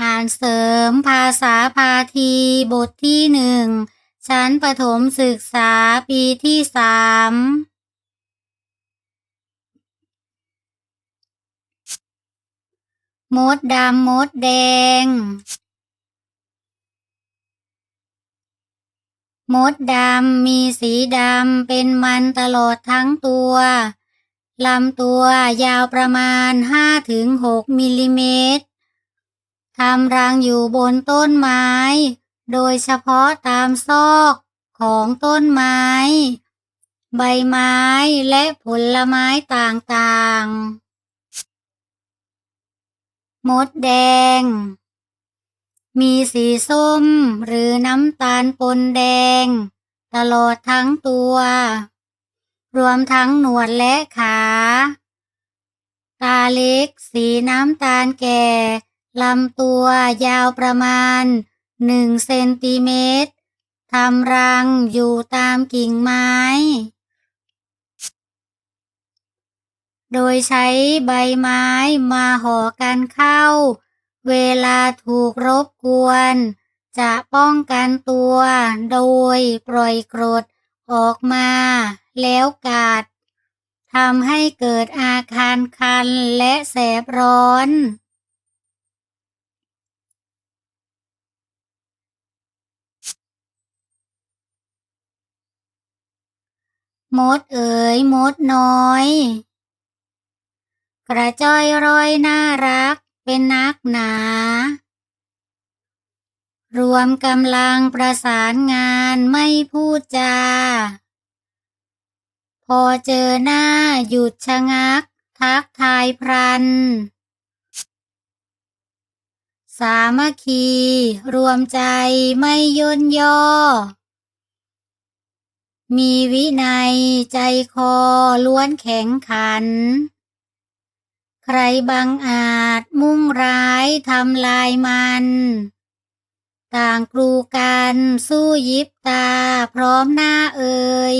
อ่านเสริมภาษาพาทีบทที่หนึ่งชั้นประถมศึกษาปีที่สามมดดำมดแดง มดดำมีสีดำเป็นมันตลอดทั้งตัวลำตัวยาวประมาณ 5-6มิลลิเมตรำรังอยู่บนต้นไม้ โดยเฉพาะตามซอกของต้นไม้ ใบไม้และผลไม้ต่างๆ มดแดง มีสีส้มหรือน้ำตาลปนแดง ตลอดทั้งตัว รวมทั้งหนวดและขา ตาเล็กสีน้ำตาลแก่ ลำตัวยาวประมาณหนึ่งเซนติเมตรทำรังอยู่ตามกิ่งไม้ โดยใช้ใบไม้มาห่อกันเข้า เวลาถูกรบกวน จะป้องกันตัวโดยปล่อยกรดออกมาแล้วกัดทำให้เกิดอาการคันและแสบร้อน มดเอ๋ยมดน้อย กระจ้อยร้อยน่ารักเป็นนักหนา รวมกำลังประสานงานไม่พูดจา พอเจอหน้าหยุดชะงัก ทักทายพรัน สามัคคี รวมใจไม่ย่นย่อ มีวินัยใจคอล้วนแข็งขัน ใครบังอาจมุ่งร้ายทำลายมัน ต่างกลูกันสู้ยิบตาพร้อมหน้าเอ่ย